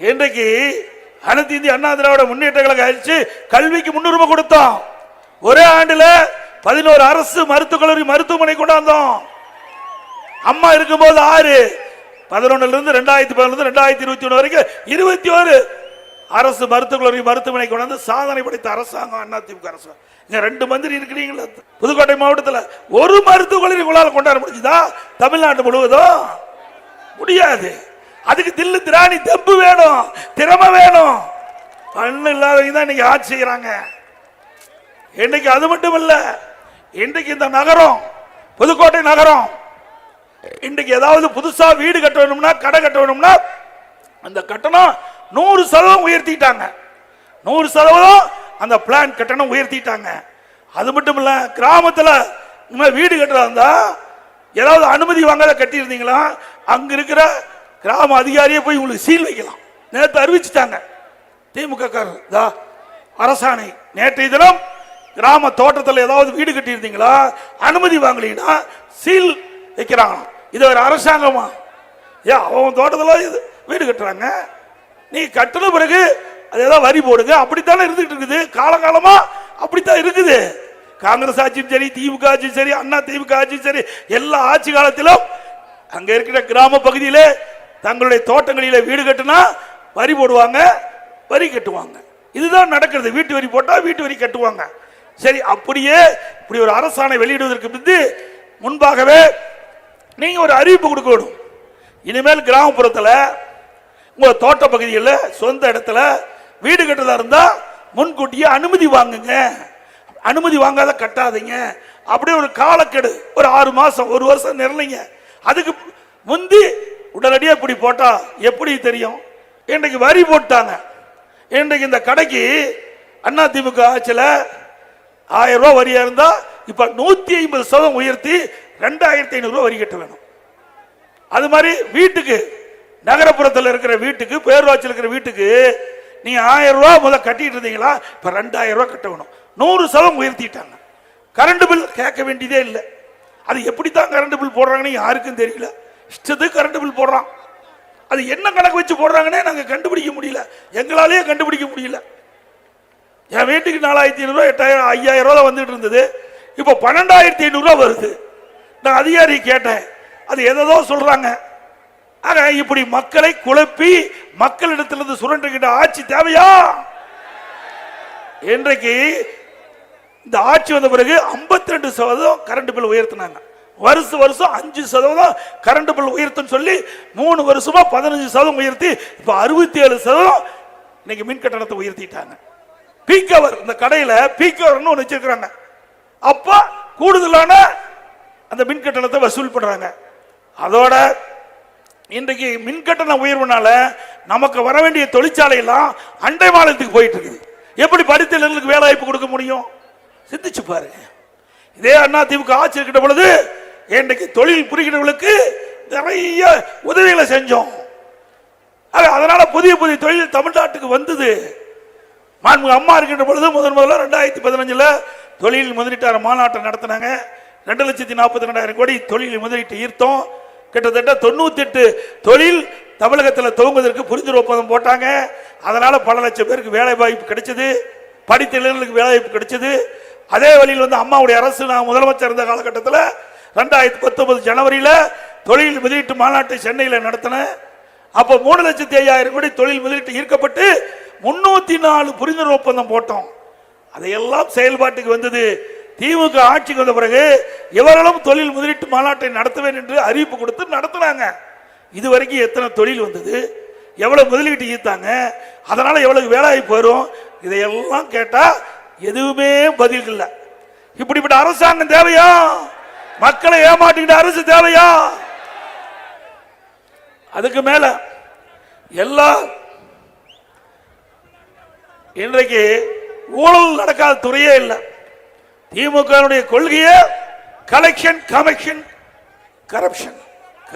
இன்றைக்கு அனைத்து இந்திய அண்ணா திராவிட முன்னேற்ற கழகம் அழிச்சு கல்விக்கு முன்னுரிமை கொடுத்தோம். ஒரே ஆண்டுல பதினோரு அரசு மருத்துவக் கல்லூரி மருத்துவமனை கொண்டாந்தோம். அம்மா இருக்கும்போது ஆறு பதினொன்னுல இருந்து ரெண்டாயிரத்தி பதினொன்று ரெண்டாயிரத்தி இருபத்தி ஒன்று வரைக்கும் இருபத்தி ஒரு அரசு மருத்துவக் கல்லூரி மருத்துவமனை கொண்டாந்து சாதனை படைத்த அரசாங்கம் அண்ணா திமுக அரசாங்கம் இங்க ரெண்டு மந்திரி இருக்கிறீங்களா புதுக்கோட்டை மாவட்டத்தில் ஒரு மருத்துவக் கல்லூரி உங்களால் கொண்டாட முடிஞ்சுதா? தமிழ்நாடு முழுவதும்? முடியாது. அதுக்கு தில்லு திராணி தெம்பு வேணும் திறமை வேணும். பண்ணு இல்லாதவங்க தான் இன்னைக்கு ஆட்சி செய்யறாங்க. இன்னைக்கு அது மட்டும் இல்ல இன்றைக்கு இந்த நகரம் புதுக்கோட்டை நகரம் இன்றைக்கு ஏதாவது புதுசா வீடு கட்ட வேணும்னா கடை கட்ட வேணும்னா அந்த கட்டணம் நூறு சதவீதம் உயர்த்திட்டாங்க. நூறு சதவீதம் அந்த பிளான் கட்டணம் உயர்த்திட்டாங்க. அது மட்டும் இல்ல கிராமத்தில் இனிமே வீடு கட்டுறதா இருந்தா ஏதாவது அனுமதி வாங்காத கட்டியிருந்தீங்களா? அங்க இருக்கிற கிராம அதிகாரியே போய் உங்களுக்கு சீல் வைக்கலாம். நேற்று அறிவிச்சுட்டாங்க. திமுக காரர் அரசாணை நேற்றைய தினம் கிராம தோட்டத்தில் ஏதாவது வீடு கட்டியிருந்தீங்களா? அனுமதி வாங்கலைன்னா சீல் வைக்கிறாங்க இது ஒரு அரசாங்கமா? ஏன் அவன் தோட்டத்தில் இது வீடு கட்டுறாங்க. நீ கட்டின பிறகு அது ஏதாவது வரி போடுங்க. அப்படித்தானே இருந்துகிட்டு இருக்குது. காலகாலமா அப்படித்தான் இருக்குது. காங்கிரஸ் ஆட்சியும் சரி திமுக ஆட்சியும் சரி அண்ணா திமுக ஆட்சியும் சரி எல்லா ஆட்சி காலத்திலும் அங்க இருக்கிற கிராம பகுதியிலே தங்களுடைய தோட்டங்களில் வீடு கட்டினா வரி போடுவாங்க வரி கட்டுவாங்க. இதுதான் நடக்கிறது. வீட்டு வரி போட்டால் வீட்டு வரி கட்டுவாங்க. சரி அப்படியே இப்படி ஒரு அரசாணை வெளியிடுவதற்கு முன்பு முன்பாகவே நீங்கள் ஒரு அறிவிப்பு கொடுக்கணும் இனிமேல் கிராமப்புறத்தில் உங்கள் தோட்ட பகுதியில் சொந்த இடத்துல வீடு கட்டுறதா இருந்தால் முன்கூட்டியே அனுமதி வாங்குங்க. அனுமதி வாங்காத கட்டாதீங்க. அப்படியே ஒரு காலக்கெடு. ஒரு ஆறு மாதம் ஒரு வருஷம் நிரலிங்க. அதுக்கு முந்தி உடனடியாக இப்படி போட்டால் எப்படி தெரியும்? இன்றைக்கு வரி போட்டாங்க. இன்றைக்கு இந்த கடைக்கு அண்ணா திமுக ஆட்சியில் ஆயிரம் ரூபா வரியாக இருந்தால் இப்போ நூற்றி ஐம்பது சதவீதம் உயர்த்தி ரெண்டாயிரத்தி ஐநூறுரூவா வரி கட்ட வேணும். அது மாதிரி வீட்டுக்கு நகரப்புறத்தில் இருக்கிற வீட்டுக்கு பேரூராட்சியில் இருக்கிற வீட்டுக்கு நீங்கள் ஆயிரம் ரூபா முதல் கட்டிட்டு இருந்தீங்களா? இப்போ ரெண்டாயிரம் ரூபா கட்ட வேணும். நூறு சதவீதம் உயர்த்திட்டாங்க. கரண்ட் பில் கேட்க வேண்டியதே இல்லை. அது எப்படி தான் கரண்ட் பில் போடுறாங்கன்னு யாருக்கும் தெரியல. இஷ்டத்துக்கு கரண்ட் பில் போடுறான். அது என்ன கணக்கு வச்சு போடுறாங்கன்னே நாங்கள் கண்டுபிடிக்க முடியல. எங்களாலேயே கண்டுபிடிக்க முடியல. என் வீட்டுக்கு நாலாயிரத்தி ஐநூறுரூவா எட்டாயிரம் ஐயாயிரம் ரூபா வந்துட்டு இருந்தது. இப்போ பன்னெண்டாயிரத்தி ஐநூறுரூவா வருது. நான் அதிகாரி கேட்டேன். அது எதோ சொல்கிறாங்க ஆக இப்படி மக்களை குழப்பி மக்களிடத்திலிருந்து சுரண்டுகிட்ட ஆட்சி தேவையா? இன்றைக்கு இந்த ஆட்சி வந்த பிறகு 52% ரெண்டு சதவீதம் கரண்ட் பில் உயர்த்தினாங்க. வருஷம் வருஷம் அஞ்சு சதவீதம் கரண்ட் பில் உயர்த்துன்னு சொல்லி மூணு வருஷமா பதினஞ்சு சதவீதம் உயர்த்தி இப்போ அறுபத்தி ஏழு சதவீதம் இன்னைக்கு மின் கட்டணத்தை உயர்த்திட்டாங்க. பீக் அவர் இந்த கடையில பீக் அவர்னு ஒன்று வச்சிருக்கிறாங்க. அப்ப கூடுதலான அந்த மின் கட்டணத்தை வசூல் பண்றாங்க. அதோட இன்றைக்கு மின் கட்டண உயர்வுனால நமக்கு வர வேண்டிய தொழிற்சாலை எல்லாம் அண்டை மாநிலத்துக்கு போயிட்டு இருக்குது. எப்படி படித்த இளைஞர்களுக்கு வேலை வாய்ப்பு கொடுக்க முடியும்? சிந்திச்சு பாருங்க. இதே அண்ணா திமுக ஆட்சி இருக்கின்ற பொழுது இன்றைக்கு தொழில் புரிகிறவர்களுக்கு நிறைய உதவிகளை செஞ்சோம். அதனால புதிய புதிய தொழில் தமிழ்நாட்டுக்கு வந்தது. மாண்பு அம்மா இருக்கின்ற பொழுது முதன் முதல்ல ரெண்டாயிரத்தி பதினஞ்சுல தொழில் முதலீட்டாளர் மாநாட்டம் நடத்தினாங்க. ரெண்டு லட்சத்தி நாற்பத்தி ரெண்டாயிரம் கோடி தொழில் முதலீட்டு ஈர்த்தோம். கிட்டத்தட்ட தொண்ணூத்தி எட்டு தொழில் தமிழகத்தில் துவங்குவதற்கு புரிந்துணர்வு ஒப்பந்தம் போட்டாங்க. அதனால பல லட்சம் பேருக்கு வேலை வாய்ப்பு கிடைச்சது. படித்த இளைஞர்களுக்கு வேலை வாய்ப்பு கிடைச்சது. அதே வழியில் வந்து அம்மாவுடைய அரசு நான் முதலமைச்சர் இருந்த காலகட்டத்தில் ரெண்டாயிரத்தி பத்தொன்பது ஜனவரியில் தொழில் முதலீட்டு மாநாட்டை சென்னையில் நடத்தினேன் அப்போ மூணு லட்சத்தி ஐயாயிரம் கோடி தொழில் முதலீட்டு ஈர்க்கப்பட்டு முன்னூத்தி நாலு புரிந்துணர்வு ஒப்பந்தம் போட்டோம். அதையெல்லாம் செயல்பாட்டுக்கு வந்தது. திமுக ஆட்சிக்கு வந்த பிறகு இவர்களும் தொழில் முதலீட்டு மாநாட்டை நடத்துவேன் என்று அறிவிப்பு கொடுத்து நடத்துனாங்க. இது வரைக்கும் எத்தனை தொழில் வந்தது? எவ்வளவு முதலீட்டு ஈர்த்தாங்க? அதனால எவ்வளவு வேலைவாய்ப்பு வரும் இதையெல்லாம் கேட்டா எதுவுமே பதில் இல்லை. இப்படிப்பட்ட அரசாங்கம் தேவையா? மக்களை ஏமாட்டிக்கிட்ட அரசு தேவையா? அதுக்கு மேல எல்லா இன்றைக்கு ஊழல் நடக்காத துறையே இல்லை. திமுக கொள்கையே collection commission corruption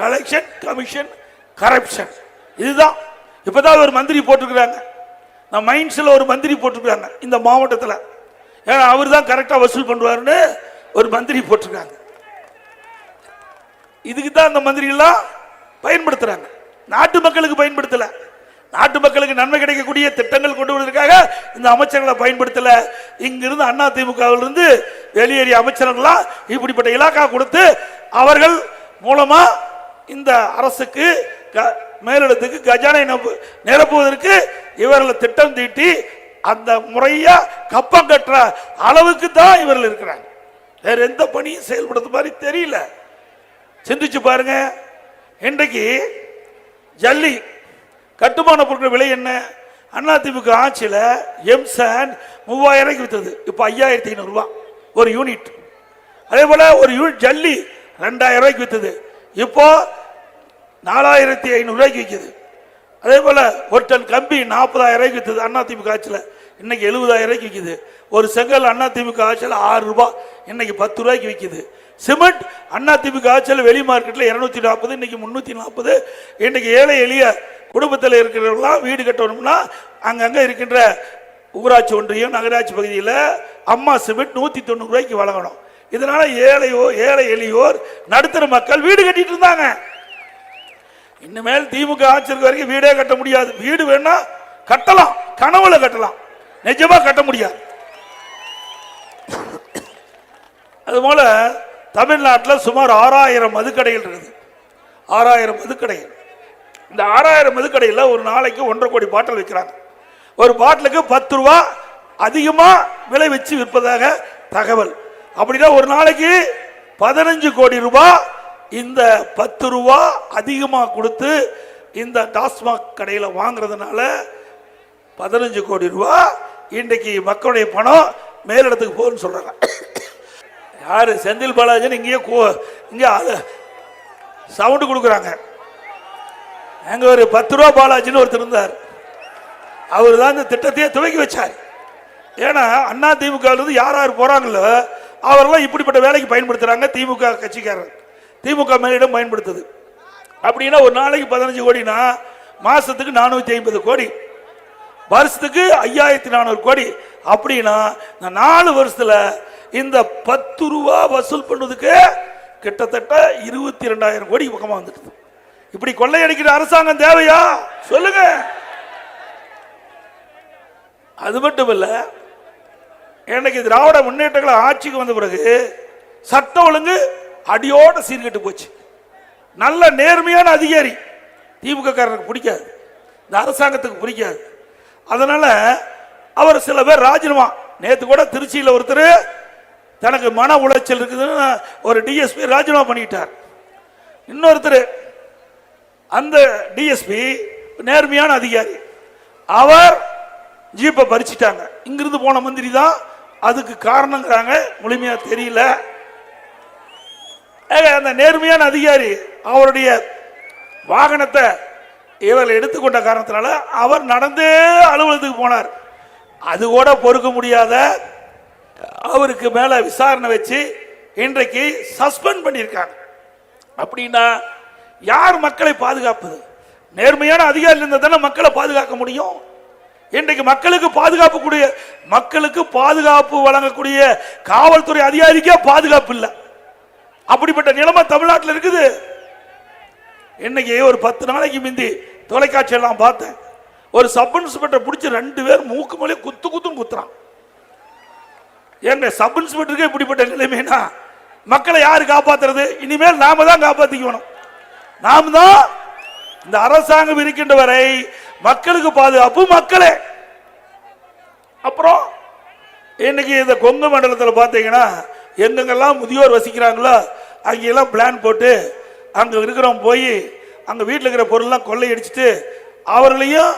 collection commission corruption இதுதான். இப்பதான் ஒரு மந்திரி போட்டிருக்கிறாங்க. நான் மைண்ட்ஸில் ஒரு மந்திரி போட்டிருக்கிறாங்க இந்த மாவட்டத்தில். ஏன்னா அவர் தான் கரெக்டாக வசூல் பண்ணுவாருன்னு ஒரு மந்திரி போட்டிருக்காங்க. இதுக்கு தான் அந்த மந்திரிகள்லாம் பயன்படுத்துறாங்க. நாட்டு மக்களுக்கு பயன்படுத்தல. நாட்டு மக்களுக்கு நன்மை கிடைக்கக்கூடிய திட்டங்கள் கொண்டு வருவதற்காக இந்த அமைச்சர்களை பயன்படுத்தல. இங்கிருந்து அண்ணா திமுகவிலிருந்து வெளியேறிய அமைச்சர்கள்லாம் இப்படிப்பட்ட இலாக்கா கொடுத்து அவர்கள் மூலமா இந்த அரசுக்கு க- மேலிடத்துக்கு கஜானை நிரப்பு- நிரப்புவதற்கு இவர்களை திட்டம் தீட்டி அந்த முறையா கப்பம் கட்டுற அளவுக்கு தான் இவர்கள் இருக்கிறாங்க. வேற எந்த பணியும் செயல்படுத்த மாதிரி தெரியல. சிந்திச்சு பாருங்க. இன்றைக்கு ஜல்லி கட்டுமான பொருட்கள் விலை என்ன? அதிமுக ஆட்சியில் எம்சாண்ட் மூவாயிரம் ரூபாய்க்கு வித்தது. இப்போ ஐயாயிரத்தி ஐநூறுரூவா ஒரு யூனிட். அதே போல் ஒரு யூனிட் ஜல்லி ரெண்டாயிரம் ரூபாய்க்கு வித்தது. இப்போ நாலாயிரத்தி ஐநூறுரூவாய்க்கு விற்கிது அதே போல் ஒரு டன் கம்பி நாற்பதாயிரம் ரூபாய்க்கு வித்தது அண்ணா திமுக ஆட்சியில். இன்னைக்கு எழுபதாயிரம் ரூபாய்க்கு விற்கிது ஒரு செங்கல் அண்ணா திமுக ஆட்சியில் ஆறு ரூபாய். இன்னைக்கு பத்து ரூபாய்க்கு விற்கிது சிமெண்ட் அண்ணா திமுக ஆட்சியில் வெளி மார்க்கெட்டில் இருநூத்தி நாற்பது இன்னைக்கு முந்நூற்றி நாற்பது இன்னைக்கு ஏழை எளிய குடும்பத்தில் இருக்கிறவங்களாம் வீடு கட்டணும்னா அங்கங்கே இருக்கின்ற ஊராட்சி ஒன்றியம் நகராட்சி பகுதியில் அம்மா சிமெண்ட் நூற்றி தொண்ணூறு ரூபாய்க்கு வழங்கணும். இதனால ஏழையோ ஏழை எளியோர் நடுத்தர மக்கள் வீடு கட்டிட்டு இருந்தாங்க. இனிமேல் திமுக ஆட்சிக்கு வரைக்கும் வீடே கட்ட முடியாது. வீடு வேணா கட்டலாம் கனவுல கட்டலாம். நிஜமா கட்ட முடியாது. அதுபோல தமிழ்நாட்டில் சுமார் ஆறாயிரம் மதுக்கடைகள் இருக்குது. ஆறாயிரம் மதுக்கடைகள். இந்த ஆறாயிரம் மதுக்கடையில் ஒரு நாளைக்கு ஒன்றரை கோடி பாட்டில் விற்கிறாங்க. ஒரு பாட்டிலுக்கு பத்து ரூபா அதிகமாக விலை வச்சு விற்பதாக தகவல். அப்படின்னா ஒரு நாளைக்கு பதினஞ்சு கோடி ரூபாய் இந்த பத்து ரூபா அதிகமாக கொடுத்து இந்த டாஸ்மாக் கடையில் வாங்குறதுனால பதினஞ்சு கோடி ரூபா இன்றைக்கு மக்களுடைய பணம் மேலிடத்துக்கு போகுதுன்னு சொல்கிறாங்க யாரு? செந்தில் பாலாஜின்னு இங்கேயே கோ இங்கே சவுண்டு கொடுக்குறாங்க. அங்க ஒரு பத்து ரூபா பாலாஜின்னு ஒருத்தர் இருந்தார். அவர் தான் இந்த திட்டத்தையே துவக்கி வச்சார். ஏன்னா அண்ணா திமுக இருந்து யார் யார் போறாங்களோ அவரெல்லாம் இப்படிப்பட்ட வேலைக்கு பயன்படுத்துறாங்க திமுக கட்சிக்காரர். திமுக மேலிடம் பயன்படுத்துது. அப்படின்னா ஒரு நாளைக்கு பதினஞ்சு கோடினா மாசத்துக்கு நானூத்தி ஐம்பது கோடி. வருஷத்துக்கு ஐயாயிரத்தி நானூறு கோடி. அப்படின்னா இந்த நாலு வருஷத்துல இந்த பத்து ரூபா வசூல் பண்ணதுக்கு கிட்டத்தட்ட இருபத்தி ரெண்டாயிரம் கோடி பக்கமா வந்துடுது. இப்படி கொள்ளையடிக்கிற அரசாங்கம் தேவையா? சொல்லுங்க. அது மட்டும் இல்ல எனக்கு திராவிட முன்னேற்றங்களை ஆட்சிக்கு வந்த பிறகு சட்டம் ஒழுங்கு அடியோட சீர்கெட்டு போச்சு. நல்ல நேர்மையான அதிகாரி திமுக காரனுக்கு பிடிக்காது இந்த அரசாங்கத்துக்கு பிடிக்காது. அதனால அவர் சில பேர் ராஜினாமா நேத்து கூட திருச்சியில் ஒருத்தர் தனக்கு மன உளைச்சல் இருக்குதுன்னு ஒரு டிஎஸ்பி ராஜினாமா பண்ணிட்டார். இன்னொருத்தர் அந்த டிஎஸ்பி நேர்மையான அதிகாரி. அவர் ஜீப்பை பறிச்சிட்டாங்க. இங்கிருந்து போன மந்திரி தான் அதுக்கு காரணங்கிறாங்க. முழுமையா தெரியல. அந்த நேர்மையான அதிகாரி அவருடைய வாகனத்தை இவர் எடுத்துக்கொண்ட காரணத்தினால அவர் நடந்தே அலுவலகத்துக்கு போனார். அது கூட பொறுக்க முடியாத அவருக்கு மேல விசாரணை வச்சு இன்றைக்கு சஸ்பெண்ட் பண்ணியிருக்காங்க. அப்படின்னா யார் மக்களை பாதுகாப்பது? நேர்மையான அதிகாரி இருந்தால் தானே மக்களை பாதுகாக்க முடியும்? இன்றைக்கு மக்களுக்கு பாதுகாப்பு கூடிய மக்களுக்கு பாதுகாப்பு வழங்கக்கூடிய காவல்துறை அதிகாரிக்கே பாதுகாப்பு இல்லை. அப்படிப்பட்ட நிலைமை தமிழ்நாட்டில் இருக்குது. இன்னைக்கு ஒரு பத்து நாளைக்கு முந்தி தொலைக்காட்சி எல்லாம் பார்த்தேன். ஒரு சப் இன்ஸ்பெக்டர் பிடிச்சி ரெண்டு பேர் மூக்கு மேலே குத்து குத்துன்னு குத்துறான். எங்க சப் இன்ஸ்பெக்டருக்கு இப்படிப்பட்ட நிலைமைனா மக்களை யாரு காப்பாத்துறது? இனிமேல் நாம தான் காப்பாத்திக்கணும். நாம தான் இந்த அரசாங்கம் இருக்கின்ற வரை மக்களுக்கு பாதுகாப்பு மக்களே. அப்புறம் இன்னைக்கு இந்த கொங்கு மண்டலத்தில் பார்த்தீங்கன்னா எங்கெங்கெல்லாம் முதியோர் வசிக்கிறாங்களோ அங்கெல்லாம் பிளான் போட்டு அங்கே இருக்கிறவங்க போய் அங்கே வீட்டில் இருக்கிற பொருள்லாம் கொள்ளையடிச்சிட்டு அவர்களையும்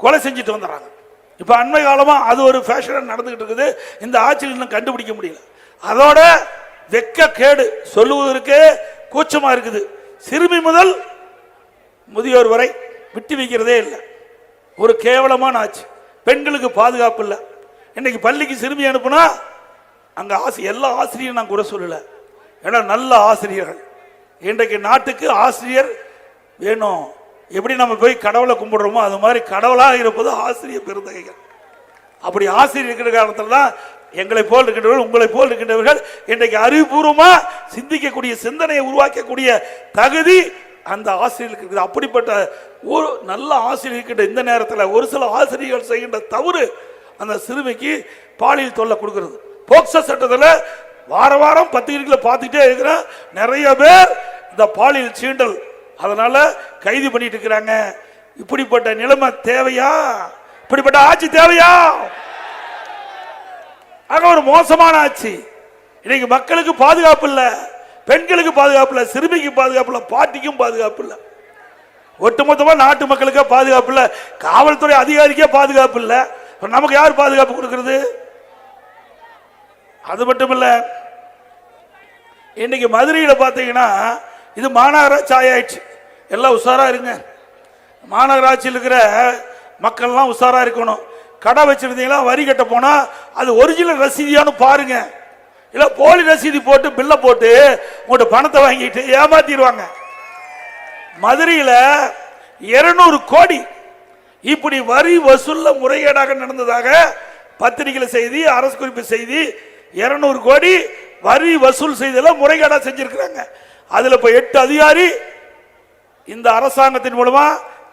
கொலை செஞ்சுட்டு வந்துடுறாங்க. இப்போ அண்மை காலமாக அது ஒரு ஃபேஷனாக நடந்துக்கிட்டு இருக்குது. இந்த ஆட்சியில் இன்னும் கண்டுபிடிக்க முடியல. அதோட வெக்க கேடு சொல்லுவதற்கு கூச்சமாக இருக்குது. சிறுமி முதல் முதியோர் வரை விட்டு வைக்கிறதே இல்லை. ஒரு கேவலமான ஆட்சி. பெண்களுக்கு பாதுகாப்பு இல்லை. இன்னைக்கு பள்ளிக்கு சிறுமி அனுப்புனா அங்கே ஆசி எல்லா ஆசிரியரும் நான் கூட சொல்லலை. ஏன்னா நல்ல ஆசிரியர்கள். இன்றைக்கு நாட்டுக்கு ஆசிரியர் வேணும். எப்படி நம்ம போய் கடவுளை கும்பிடுறோமோ அது மாதிரி கடவுளாக இருப்பது ஆசிரியர் பெருந்தகைகள். அப்படி ஆசிரியர் இருக்கிற காலத்தில் தான் எங்களை போல் இருக்கின்றவர்கள் உங்களை போல் இருக்கின்றவர்கள் இன்றைக்கு அறிவுபூர்வமாக சிந்திக்கக்கூடிய சிந்தனையை உருவாக்கக்கூடிய தகுதி அந்த ஆசிரியர்களுக்கு இருக்குது. அப்படிப்பட்ட ஒரு நல்ல ஆசிரியர் இருக்கின்ற இந்த நேரத்தில் ஒரு சில ஆசிரியர்கள் செய்கின்ற தவறு அந்த சிறுமிக்கு பாலியல் தொல்லை கொடுக்கறது. போக்சோ சட்டத்தில் வார வாரம் பத்திரிகைகளை பார்த்துட்டே இருக்கிறேன் நிறைய பேர் இந்த பாலியல் சீண்டல் அதனால கைது பண்ணிட்டு இருக்கிறாங்க. இப்படிப்பட்ட நிலைமை தேவையா? இப்படிப்பட்ட ஆட்சி தேவையா? ஆக ஒரு மோசமான ஆட்சி. இன்னைக்கு மக்களுக்கு பாதுகாப்பு இல்லை. பெண்களுக்கு பாதுகாப்பு இல்லை. சிறுமிக்கு பாதுகாப்பு இல்லை. பாட்டிக்கும் பாதுகாப்பு இல்லை. ஒட்டுமொத்தமாக நாட்டு மக்களுக்கே பாதுகாப்பு இல்லை. காவல்துறை அதிகாரிக்கே பாதுகாப்பு இல்லை. நமக்கு யார் பாதுகாப்பு கொடுக்கறது? அது மட்டும் இல்லை. இன்னைக்கு மதுரையில் பார்த்தீங்கன்னா இது மாநகராட்சி ஆயாயிடுச்சு. எல்லாம் உஷாராக இருங்க. மாநகராட்சியில் இருக்கிற மக்கள்லாம் உஷாராக இருக்கணும். கடை வச்சுருந்தீங்களா வரி கட்ட போனால் அது ஒரிஜினல் ரசீதியானு பாருங்க. இல்லை போலி ரசீதி போட்டு பில்ல போட்டு உங்கள்கிட்ட பணத்தை வாங்கிட்டு ஏமாத்திடுவாங்க. மதுரையில் 200 கோடி இப்படி வரி வசூல்ல முறைகேடாக நடந்ததாக பத்திரிகையில் செய்தி அரசு குறிப்பு செய்தி 200 கோடி வரி வசூல் செய்தெல்லாம் முறைகேடாக செஞ்சிருக்கிறாங்க. அதுல இப்ப எட்டு அதிகாரி இந்த அரசாங்கத்தின் மூலமா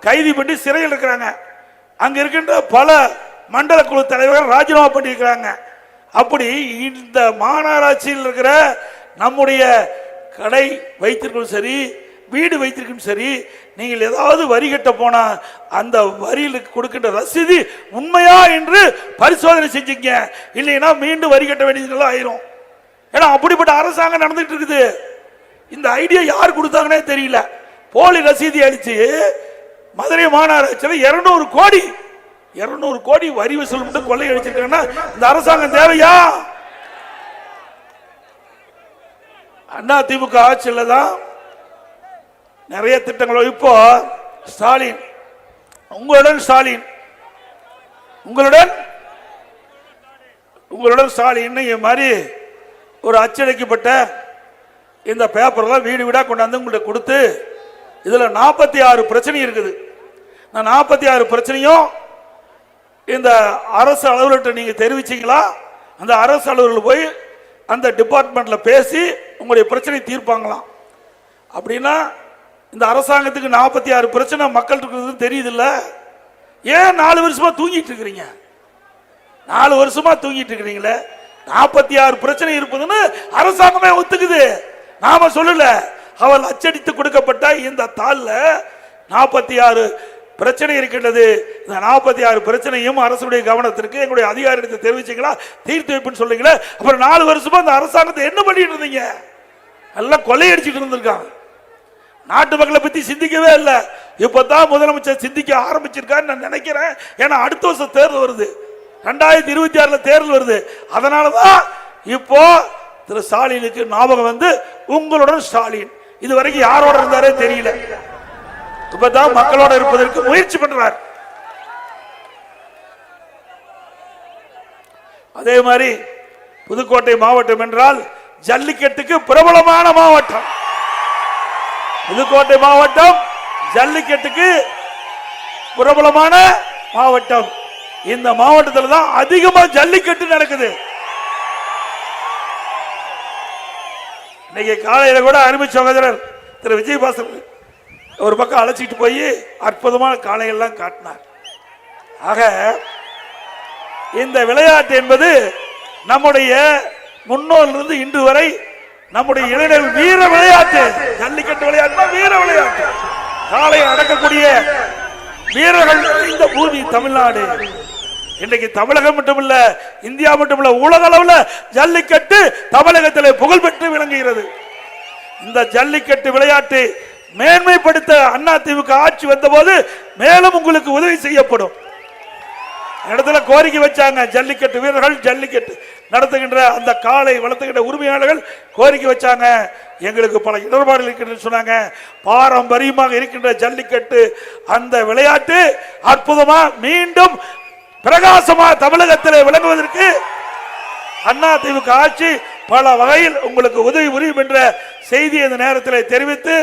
கைது பண்ணி சிறையில் இருக்கிறாங்க. அங்க இருக்கின்ற பல மண்டல குழு தலைவர்கள் ராஜினாமா பண்ணியிருக்கிறாங்க. அப்படி இந்த மாநகராட்சியில் இருக்கிற நம்முடைய கடை வைத்திருக்கும் சரி வீடு வைத்திருக்கும் சரி நீங்கள் ஏதாவது வரி கட்ட போனா அந்த வரியில் கொடுக்கின்ற ரசீது உண்மையா என்று பரிசோதனை செஞ்சீங்க. இல்லைன்னா மீண்டும் வரி கட்ட வேண்டியதுலாம் ஆயிரும். ஏன்னா அப்படிப்பட்ட அரசாங்கம் நடந்துட்டு இருக்குது. இந்த ஐடியா யார் கொடுத்தாங்கன்னே தெரியல. போலி ரசீதி அடிச்சு மதுரை மாநகராட்சியில் இருநூறு கோடி இருநூறு கோடி வரி வசூல் மட்டும் கொள்ளை அடிச்சிருக்காங்கன்னா இந்த அரசாங்கம் தேவையா? அண்ணா திமுக ஆட்சியில் தான் நிறைய திட்டங்கள். இப்போ ஸ்டாலின் உங்களுடன் ஸ்டாலின் உங்களுடன் உங்களுடன் ஸ்டாலின். மாதிரி ஒரு அச்சடிக்கப்பட்ட இந்த பேப்பர்லாம் வீடு வீடாக கொண்டாந்து உங்கள்கிட்ட கொடுத்து இதில் நாற்பத்தி ஆறு பிரச்சனை இருக்குது. இந்த நாற்பத்தி ஆறு பிரச்சனையும் இந்த அரசு அலுவலர்கிட்ட நீங்கள் தெரிவிச்சீங்களா? அந்த அரசு அலுவலர்கள் போய் அந்த டிபார்ட்மெண்ட்டில் பேசி உங்களுடைய பிரச்சனை தீர்ப்பாங்களாம். அப்படின்னா இந்த அரசாங்கத்துக்கு நாற்பத்தி ஆறு பிரச்சனை மக்கள் இருக்கிறது தெரியுதுல்ல? ஏன் நாலு வருஷமாக தூங்கிட்டு இருக்கிறீங்க? நாலு வருஷமாக தூங்கிட்டு இருக்கிறீங்களே? நாற்பத்தி ஆறு பிரச்சனை இருப்பதுன்னு அரசாங்கமே ஒத்துக்குது. நாம சொல்லல. அவள் அச்சடித்து கொடுக்கப்பட்ட இந்த தாளில் நாற்பத்தி ஆறு பிரச்சனை இருக்கின்றது. இந்த நாற்பத்தி ஆறு பிரச்சனையும் அரசுடைய கவனத்திற்கு எங்களுடைய அதிகாரிகளுக்கு தெரிவிச்சீங்களா? தீர்த்து வைப்புன்னு சொல்லுங்களே அப்புறம் நாலு வருஷமா இந்த அரசாங்கத்தை என்ன பண்ணிட்டு இருந்தீங்க? நல்லா கொள்ளையடிச்சிட்டு இருந்திருக்காங்க நாட்டு மக்களை பத்தி சிந்திக்கவே இல்லை. இப்பதான் முதலமைச்சர் சிந்திக்க ஆரம்பிச்சிருக்காருன்னு நான் நினைக்கிறேன். ஏன்னா அடுத்த வருஷம் தேர்தல் வருது. ரெண்டாயிரத்தி இருபத்தி ஆறுல தேர்தல் வருது. அதனாலதான் இப்போ திரு ஸ்டாலினுக்கு ஞாபகம் வந்து உங்களுடன் ஸ்டாலின். இது வரைக்கும் யாரோட இருந்தாரே தெரியல. இப்பதான் மக்களோட இருப்பதற்கு முயற்சி பண்றார். அதே மாதிரி புதுக்கோட்டை மாவட்டம் என்றால் ஜல்லிக்கட்டுக்கு பிரபலமான மாவட்டம். புதுக்கோட்டை மாவட்டம் ஜல்லிக்கட்டுக்கு பிரபலமான மாவட்டம். இந்த மாவட்டத்தில் தான் அதிகமா ஜல்லிக்கட்டு நடக்குது. இன்னைக்கு காலையில கூட அருமை சகோதரர் திரு விஜயபாஸ்கர் ஒரு பக்கம் அழைச்சிட்டு போய் அற்புதமான காளையெல்லாம் காட்டினார். ஆக இந்த விளையாட்டு என்பது நம்முடைய முன்னோரிலிருந்து இன்று வரை நம்முடைய இளைஞர்கள் வீர விளையாட்டு. ஜல்லிக்கட்டு விளையாட்டு வீர விளையாட்டு. காலை அடக்கக்கூடிய வீரர்கள் இந்த பூமி தமிழ்நாடு. இன்றைக்கு தமிழகம் மட்டுமல்ல இந்தியா மட்டுமல்ல உலக அளவுல ஜல்லிக்கட்டு தமிழகத்தில் புகழ்பெற்ற விளங்குகிறது இந்த ஜல்லிக்கட்டு விளையாட்டு மேன்மைப்படுத்த அண்ணா திமுக ஆட்சி வந்தபோது மேலும் உங்களுக்கு உதவி செய்யப்படும். இடத்துல கோரிக்கை வச்சாங்க ஜல்லிக்கட்டு வீரர்கள் ஜல்லிக்கட்டு நடத்துகின்ற அந்த காலை வளர்த்துகின்ற உரிமையாளர்கள் கோரிக்கை வச்சாங்க. எங்களுக்கு பல இடர்பாடுகள் இருக்கின்றன சொன்னாங்க. பாரம்பரியமாக இருக்கின்ற ஜல்லிக்கட்டு அந்த விளையாட்டு அற்புதமா மீண்டும் பிரகாசமா தமிழகத்தில் விளங்குவதற்கு அண்ணா திமுக ஆட்சி பல வகையில் உங்களுக்கு உதவி புரியும் என்ற செய்தி இந்த நேரத்தில் தெரிவித்து